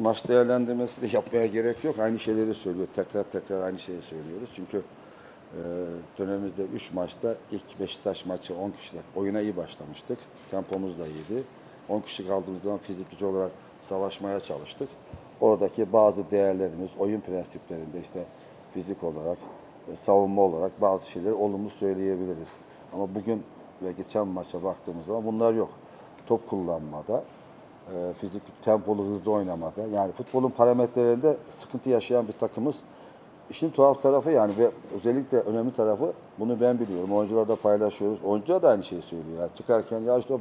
Maç değerlendirmesi de yapmaya gerek yok. Aynı şeyleri söylüyor. Tekrar tekrar aynı şeyi söylüyoruz. Çünkü e, dönemimizde 3 maçta ilk Beşiktaş maçı 10 kişilik oyuna iyi başlamıştık. Tempomuz da iyiydi. 10 kişi kaldığımız zaman fizikçi olarak savaşmaya çalıştık. Oradaki bazı değerlerimiz, oyun prensiplerinde işte fizik olarak, e, savunma olarak bazı şeyleri olumlu söyleyebiliriz. Ama bugün ve geçen maça baktığımız zaman bunlar yok. Top kullanmada, e, fizik tempolu hızlı oynamada yani futbolun parametrelerinde sıkıntı yaşayan bir takımız. İşin tuhaf tarafı yani ve özellikle önemli tarafı bunu ben biliyorum. Oyuncularla paylaşıyoruz. Oyuncular da aynı şeyi söylüyor. Yani çıkarken ya işte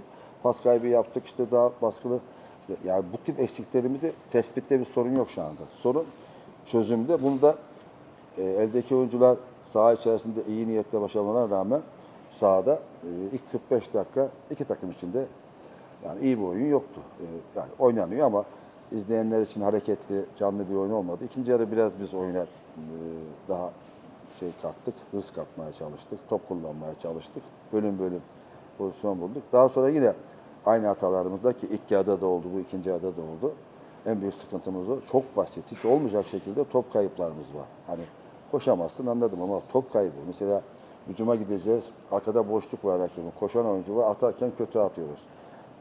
pas kaybı yaptık işte daha baskılı. İşte yani bu tip eksiklerimizi tespitte bir sorun yok şu anda. Sorun çözümde. Bunu da e, eldeki oyuncular saha içerisinde iyi niyetle başarmalarına rağmen sahada e, ilk 45 dakika iki takım içinde yani iyi bir oyun yoktu. E, yani oynanıyor ama izleyenler için hareketli, canlı bir oyun olmadı. İkinci yarı biraz biz oyuna e, daha şey kattık, hız katmaya çalıştık, top kullanmaya çalıştık. Bölüm bölüm pozisyon bulduk. Daha sonra yine aynı hatalarımızda ki ilk yarıda da oldu, bu ikinci yarıda da oldu. En büyük sıkıntımız o. Çok basit, hiç olmayacak şekilde top kayıplarımız var. Hani koşamazsın anladım ama top kaybı. Mesela hücuma gideceğiz, arkada boşluk var rakibin. Koşan oyuncu var, atarken kötü atıyoruz.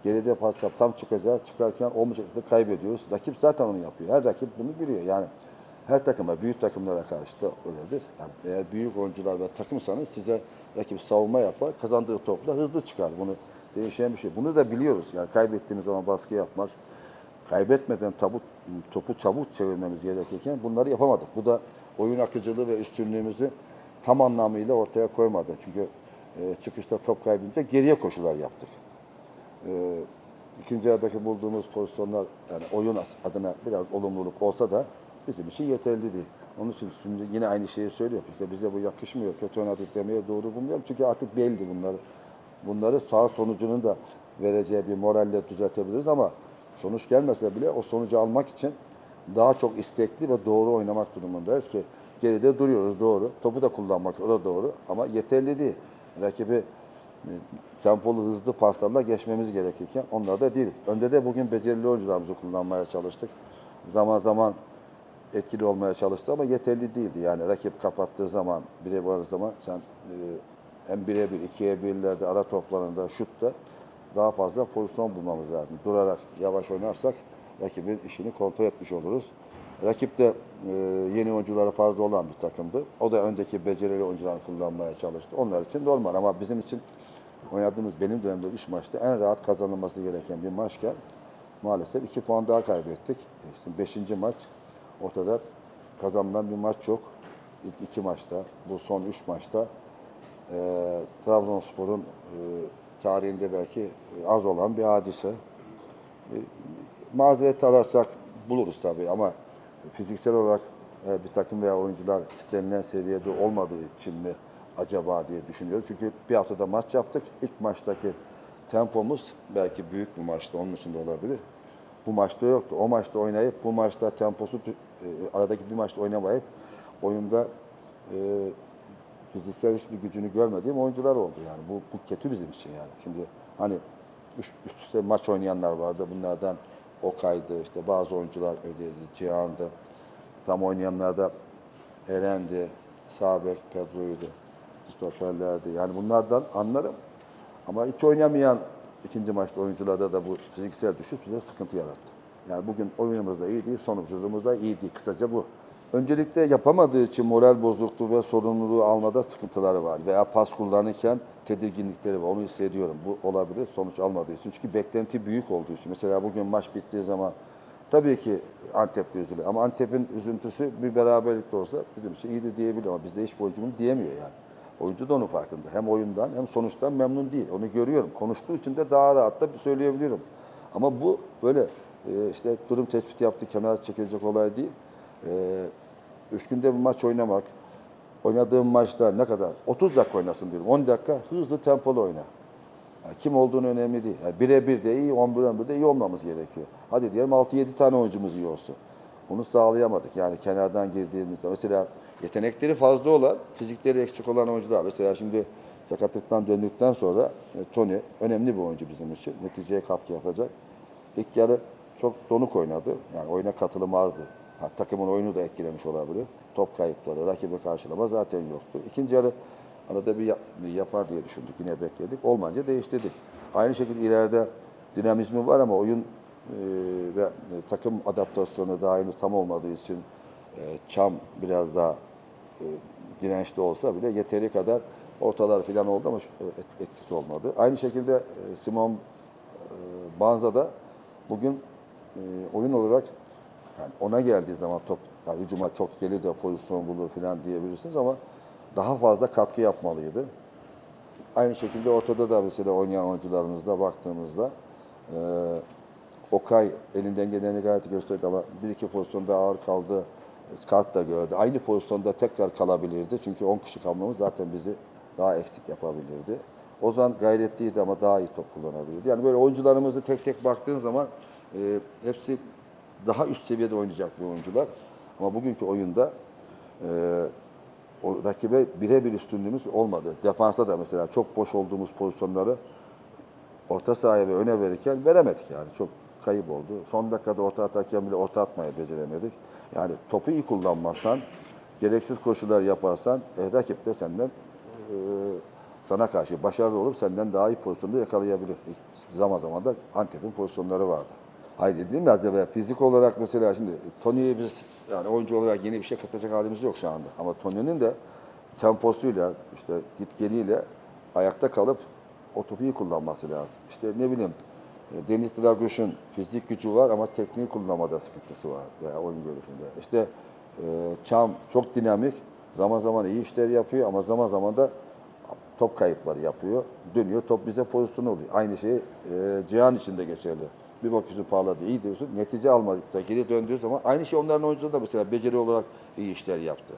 Geride pas yap, tam çıkacağız. Çıkarken olmayacak şekilde kaybediyoruz. Rakip zaten onu yapıyor. Her rakip bunu biliyor. Yani her takıma, büyük takımlara karşı da öyledir. Yani eğer büyük oyuncular ve takımsanız size rakip savunma yapar, kazandığı topla hızlı çıkar. Bunu değişen bir şey. Bunu da biliyoruz. Yani kaybettiğimiz zaman baskı yapmak, kaybetmeden tabu, topu çabuk çevirmemiz gerekirken bunları yapamadık. Bu da oyun akıcılığı ve üstünlüğümüzü tam anlamıyla ortaya koymadı. Çünkü e, çıkışta top kaybedince geriye koşular yaptık. E, ikinci yarıdaki bulduğumuz pozisyonlar yani oyun adına biraz olumluluk olsa da bizim için yeterli değil. Onun için şimdi yine aynı şeyi söylüyor. İşte bize bu yakışmıyor, kötü oynadık demeye doğru bulmuyorum. Çünkü artık belli bunları. Bunları sağ sonucunun da vereceği bir moralle düzeltebiliriz ama sonuç gelmese bile o sonucu almak için daha çok istekli ve doğru oynamak durumundayız ki geride duruyoruz doğru. Topu da kullanmak o da doğru ama yeterli değil. Rakibi tempolu hızlı paslarla geçmemiz gerekirken onlar da değiliz. Önde de bugün becerili oyuncularımızı kullanmaya çalıştık. Zaman zaman etkili olmaya çalıştı ama yeterli değildi. Yani rakip kapattığı zaman, bire var zaman sen e, hem bire bir, ikiye birlerde, ara toplarında, şutta daha fazla pozisyon bulmamız lazım. Durarak, yavaş oynarsak rakibin işini kontrol etmiş oluruz. Rakip de e, yeni oyuncuları fazla olan bir takımdı. O da öndeki becerili oyuncuları kullanmaya çalıştı. Onlar için normal ama bizim için oynadığımız benim dönemde 3 maçta en rahat kazanılması gereken bir maçken maalesef 2 puan daha kaybettik. İşte 5. maç ortada kazanılan bir maç yok. İlk iki maçta, bu son üç maçta e, Trabzonspor'un e, tarihinde belki e, az olan bir hadise. E, mazeret ararsak buluruz tabii ama fiziksel olarak e, bir takım veya oyuncular istenilen seviyede olmadığı için mi acaba diye düşünüyorum. Çünkü bir haftada maç yaptık. İlk maçtaki tempomuz belki büyük bir maçtı, onun için de olabilir. Bu maçta yoktu. O maçta oynayıp bu maçta temposu e, aradaki bir maçta oynamayıp oyunda e, fiziksel hiçbir gücünü görmediğim oyuncular oldu yani. Bu, bu kötü bizim için yani. Şimdi hani üst, üst üste maç oynayanlar vardı. Bunlardan Okay'dı, işte bazı oyuncular öyleydi, Cihan'dı. Tam oynayanlar da Eren'di, Sabek, Pedro'ydu, stoperlerdi. Yani bunlardan anlarım. Ama hiç oynamayan ikinci maçta oyuncularda da bu fiziksel düşüş bize sıkıntı yarattı. Yani bugün oyunumuz da iyi değil, da iyi. Kısaca bu. Öncelikle yapamadığı için moral bozukluğu ve sorumluluğu almada sıkıntıları var. Veya pas kullanırken tedirginlikleri var. Onu hissediyorum. Bu olabilir sonuç almadığı için. Çünkü beklenti büyük olduğu için. Mesela bugün maç bittiği zaman tabii ki Antep de üzülür. Ama Antep'in üzüntüsü bir beraberlik de olsa bizim için iyiydi diyebilir. Ama bizde hiç oyuncu bunu diyemiyor yani. Oyuncu da onun farkında. Hem oyundan hem sonuçtan memnun değil. Onu görüyorum. Konuştuğu için de daha rahat da söyleyebiliyorum. Ama bu böyle e, işte durum tespiti yaptı, kenara çekilecek olay değil. E, üç günde bir maç oynamak, oynadığım maçta ne kadar? 30 dakika oynasın diyorum. 10 dakika hızlı tempolu oyna. Yani kim olduğunu önemli değil. Yani birebir de iyi, 11 11 de iyi olmamız gerekiyor. Hadi diyelim 6-7 tane oyuncumuz iyi olsun. Bunu sağlayamadık. Yani kenardan girdiğimizde mesela yetenekleri fazla olan, fizikleri eksik olan oyuncular. Mesela şimdi sakatlıktan döndükten sonra e, Tony önemli bir oyuncu bizim için. Neticeye katkı yapacak. İlk yarı çok donuk oynadı. Yani oyuna katılımı azdı. Ha, takımın oyunu da etkilemiş olabilir. Top kayıpları, rakibi karşılama zaten yoktu. İkinci yarı arada bir, yap- bir yapar diye düşündük. Yine bekledik. Olmayınca değiştirdik. Aynı şekilde ileride dinamizmi var ama oyun ve e, takım adaptasyonu daha henüz tam olmadığı için e, Çam biraz daha e, dirençli olsa bile yeteri kadar ortalar falan oldu ama etkisi olmadı. Aynı şekilde Simon Banza da bugün oyun olarak yani ona geldiği zaman top yani hücuma çok gelir de pozisyon bulur falan diyebilirsiniz ama daha fazla katkı yapmalıydı. Aynı şekilde ortada da mesela oynayan oyuncularımızda baktığımızda Okay elinden geleni gayet gösterdi ama bir iki pozisyonda ağır kaldı. Kart da gördü. Aynı pozisyonda tekrar kalabilirdi. Çünkü 10 kişi kalmamız zaten bizi daha eksik yapabilirdi. Ozan gayretliydi ama daha iyi top kullanabilirdi. Yani böyle oyuncularımızı tek tek baktığın zaman e, hepsi daha üst seviyede oynayacak bir oyuncular. Ama bugünkü oyunda e, o rakibe birebir üstünlüğümüz olmadı. Defansa da mesela çok boş olduğumuz pozisyonları orta sahaya ve öne verirken veremedik yani. Çok kayıp oldu. Son dakikada orta atarken bile orta atmayı beceremedik. Yani topu iyi kullanmazsan, gereksiz koşular yaparsan e, rakip de senden e, sana karşı başarılı olup senden daha iyi pozisyonda yakalayabilir. Zaman zaman da Antep'in pozisyonları vardı. Hayır dediğim ya az evvel fizik olarak mesela şimdi Tony'ye biz yani oyuncu olarak yeni bir şey katacak halimiz yok şu anda. Ama Tony'nin de temposuyla işte git geliyle ayakta kalıp o topu iyi kullanması lazım. İşte ne bileyim Deniz Draguş'un fizik gücü var ama tekniği kullanmada sıkıntısı var veya oyun görüşünde. İşte e, Çam çok dinamik, zaman zaman iyi işler yapıyor ama zaman zaman da top kayıpları yapıyor. Dönüyor top bize pozisyon oluyor. Aynı şey e, Cihan için de geçerli. Bir bakıyorsun parladı iyi diyorsun. Netice almadık da geri döndüğü zaman aynı şey onların oyuncuları da mesela beceri olarak iyi işler yaptı.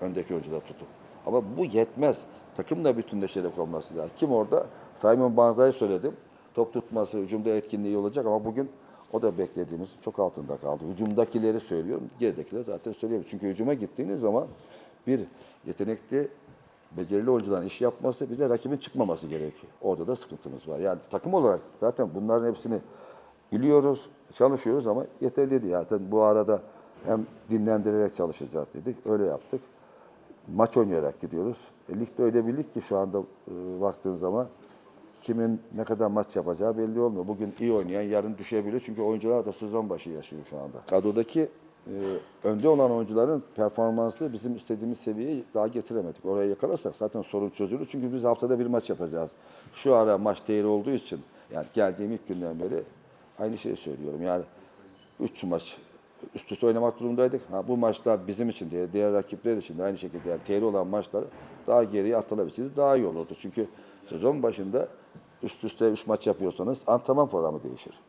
Öndeki oyuncular tutup. Ama bu yetmez. Takımla bütünleşerek olması lazım. Kim orada? Simon Banza'yı söyledim. Top tutması, hücumda etkinliği olacak ama bugün o da beklediğimiz çok altında kaldı. Hücumdakileri söylüyorum, geridekileri zaten söyleyemiyorum. Çünkü hücuma gittiğiniz zaman bir yetenekli, becerili oyuncuların iş yapması, bir de rakibin çıkmaması gerekiyor. Orada da sıkıntımız var. Yani takım olarak zaten bunların hepsini biliyoruz, çalışıyoruz ama yeterli değil. Zaten bu arada hem dinlendirerek çalışacağız dedik, öyle yaptık maç oynayarak gidiyoruz. E, ligde öyle bir lig ki şu anda e, baktığın zaman kimin ne kadar maç yapacağı belli olmuyor. Bugün iyi oynayan yarın düşebilir çünkü oyuncular da sezon başı yaşıyor şu anda. Kadrodaki e, önde olan oyuncuların performansı bizim istediğimiz seviyeye daha getiremedik. Oraya yakalarsak zaten sorun çözülür. Çünkü biz haftada bir maç yapacağız. Şu ara maç değeri olduğu için yani geldiğim ilk günden beri aynı şeyi söylüyorum. Yani 3 maç üst üste oynamak durumundaydık. Ha, bu maçlar bizim için diye diğer rakipler için de aynı şekilde yani tehlikeli olan maçlar daha geriye atılabilseydi daha iyi olurdu. Çünkü sezon başında üst üste 3 maç yapıyorsanız antrenman programı değişir.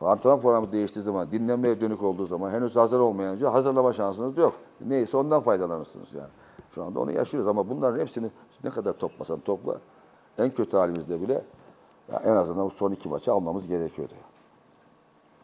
Antrenman programı değiştiği zaman, dinlenmeye dönük olduğu zaman henüz hazır olmayınca hazırlama şansınız yok. Neyse ondan faydalanırsınız yani. Şu anda onu yaşıyoruz ama bunların hepsini ne kadar toplasan topla en kötü halimizde bile en azından bu son iki maçı almamız gerekiyordu.